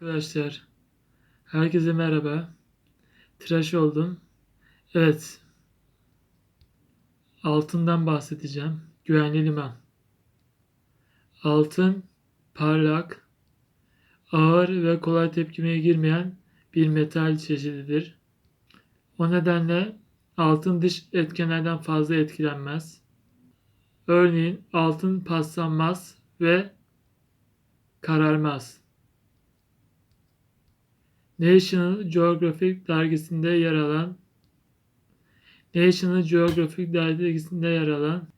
Arkadaşlar, herkese merhaba. Tıraş oldum. Evet, altından bahsedeceğim. Güvenli liman. Altın, parlak, ağır ve kolay tepkimeye girmeyen bir metal çeşididir. O nedenle altın dış etkenlerden fazla etkilenmez. Örneğin altın paslanmaz ve kararmaz. National Geographic dergisinde yer alan National Geographic dergisinde yer alan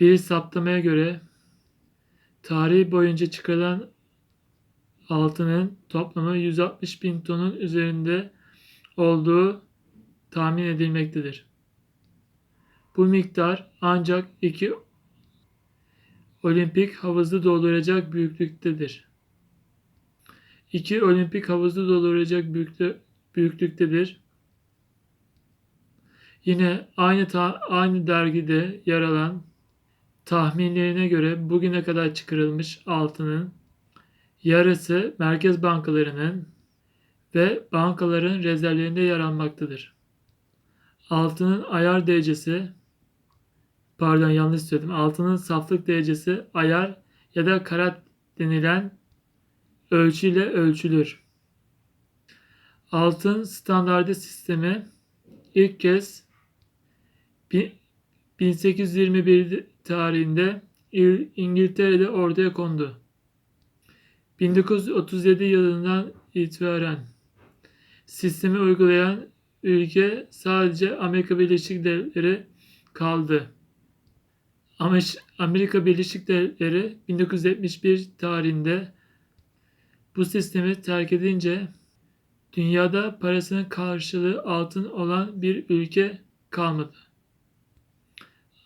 bir saptamaya göre tarihi boyunca çıkarılan altının toplamı 160 bin tonun üzerinde olduğu tahmin edilmektedir. Bu miktar ancak iki olimpik havuzu dolduracak büyüklüktedir. İki olimpik havuzu dolduracak büyüklü, büyüklüktedir. Yine aynı ta, aynı dergide yer alan tahminlerine göre bugüne kadar çıkarılmış altının yarısı merkez bankalarının ve bankaların rezervlerinde yer almaktadır. Altının ayar derecesi pardon yanlış söyledim. Altının saflık derecesi ayar ya da karat denilen ölçüyle ölçülür. Altın standardı sistemi ilk kez 1821 tarihinde İngiltere'de ortaya kondu. 1937 yılından itibaren sistemi uygulayan ülke sadece Amerika Birleşik Devletleri kaldı. Amerika Birleşik Devletleri 1971 tarihinde bu sistemi terk edince dünyada parasının karşılığı altın olan bir ülke kalmadı.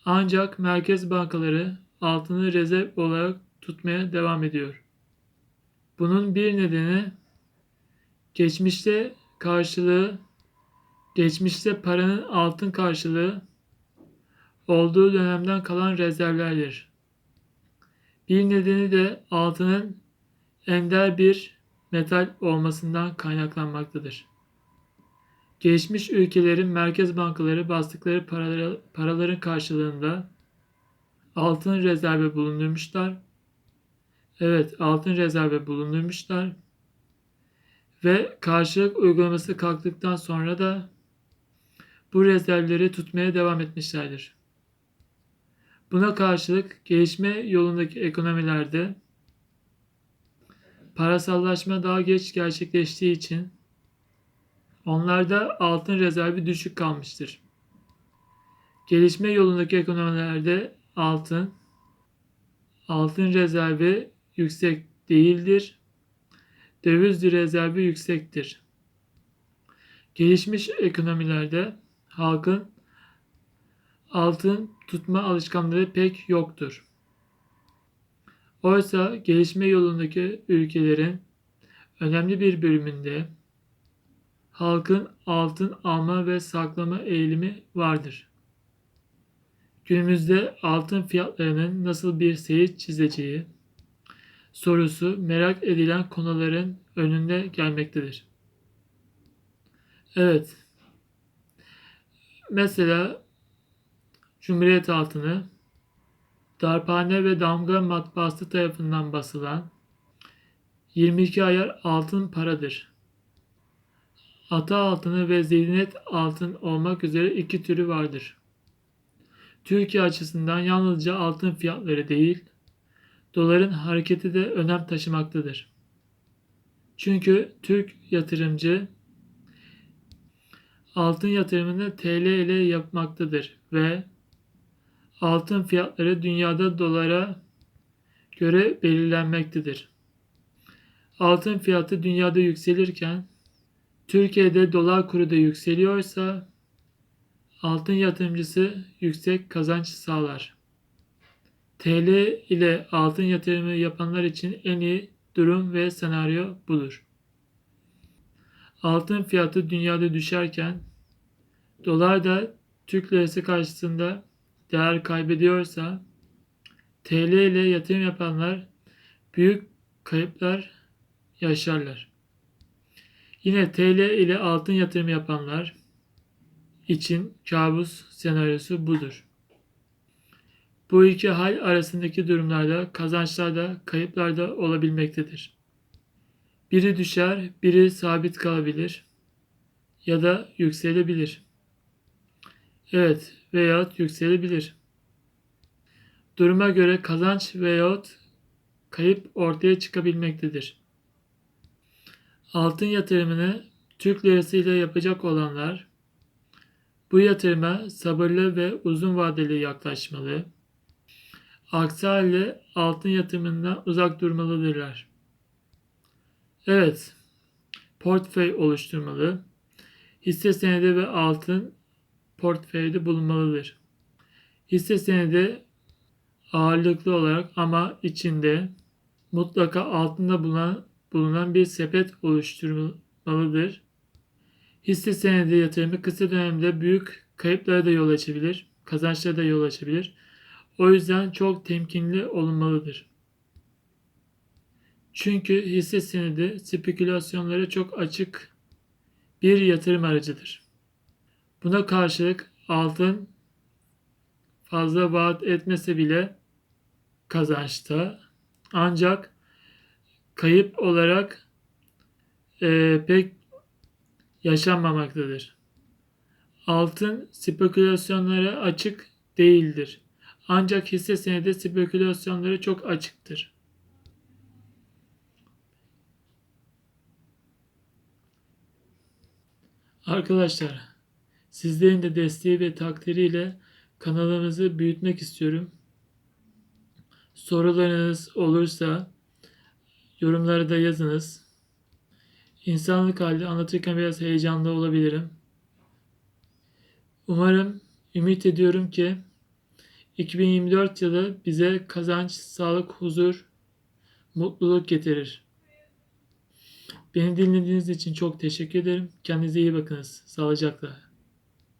Ancak merkez bankaları altını rezerv olarak tutmaya devam ediyor. Bunun bir nedeni geçmişte karşılığı geçmişte paranın altın karşılığı olduğu dönemden kalan rezervlerdir. Bir nedeni de altının ender bir metal olmasından kaynaklanmaktadır. Gelişmiş ülkelerin merkez bankaları bastıkları paraları, paraların karşılığında altın rezervi bulundurmuşlar. Evet, altın rezervi bulundurmuşlar. Ve karşılık uygulaması kalktıktan sonra da bu rezervleri tutmaya devam etmişlerdir. Buna karşılık gelişme yolundaki ekonomilerde parasallaşma daha geç gerçekleştiği için onlarda altın rezervi düşük kalmıştır. Gelişme yolundaki ekonomilerde altın altın rezervi yüksek değildir. Döviz rezervi yüksektir. Gelişmiş ekonomilerde halkın altın tutma alışkanlığı pek yoktur. Oysa gelişme yolundaki ülkelerin önemli bir bölümünde halkın altın alma ve saklama eğilimi vardır. Günümüzde altın fiyatlarının nasıl bir seyir çizeceği sorusu merak edilen konuların önünde gelmektedir. Evet. Mesela Cumhuriyet altını Darphane ve Damga Matbaası tarafından basılan 22 ayar altın paradır. Ata altını ve zeydinet altın olmak üzere iki türü vardır. Türkiye açısından yalnızca altın fiyatları değil, doların hareketi de önem taşımaktadır. Çünkü Türk yatırımcı altın yatırımını TL ile yapmaktadır ve altın fiyatları dünyada dolara göre belirlenmektedir. Altın fiyatı dünyada yükselirken Türkiye'de dolar kuru da yükseliyorsa altın yatırımcısı yüksek kazanç sağlar. TL ile altın yatırımı yapanlar için en iyi durum ve senaryo budur. Altın fiyatı dünyada düşerken dolar da Türk lirası karşısında değer kaybediyorsa TL ile yatırım yapanlar büyük kayıplar yaşarlar. Yine TL ile altın yatırımı yapanlar için kabus senaryosu budur. Bu iki hal arasındaki durumlarda kazançlar da kayıplar da olabilmektedir. Biri düşer, biri sabit kalabilir ya da yükselebilir. Evet veyahut yükselebilir. Duruma göre kazanç veyahut kayıp ortaya çıkabilmektedir. Altın yatırımını Türk lirası ile yapacak olanlar bu yatırıma sabırlı ve uzun vadeli yaklaşmalı. Aksi halde altın yatırımından uzak durmalıdırlar. Evet, portföy oluşturmalı. Hisse senedi ve altın portföyde bulunmalıdır. Hisse senedi ağırlıklı olarak ama içinde mutlaka altında bulunan, bulunan bir sepet oluşturmalıdır. Hisse senedi yatırımı kısa dönemde büyük kayıplara da yol açabilir, kazançlara da yol açabilir. O yüzden çok temkinli olunmalıdır. Çünkü hisse senedi spekülasyonlara çok açık bir yatırım aracıdır. Buna karşılık altın fazla vaat etmese bile kazançta ancak kayıp olarak e, pek yaşanmamaktadır. Altın spekülasyonlara açık değildir. Ancak hisse senedi spekülasyonları çok açıktır. Arkadaşlar, sizlerin de desteği ve takdiriyle kanalımızı büyütmek istiyorum. Sorularınız olursa yorumlara da yazınız. İnsanlık hali anlatırken biraz heyecanlı olabilirim. Umarım, ümit ediyorum ki 2024 yılı bize kazanç, sağlık, huzur, mutluluk getirir. Beni dinlediğiniz için çok teşekkür ederim. Kendinize iyi bakınız. Sağlıcakla.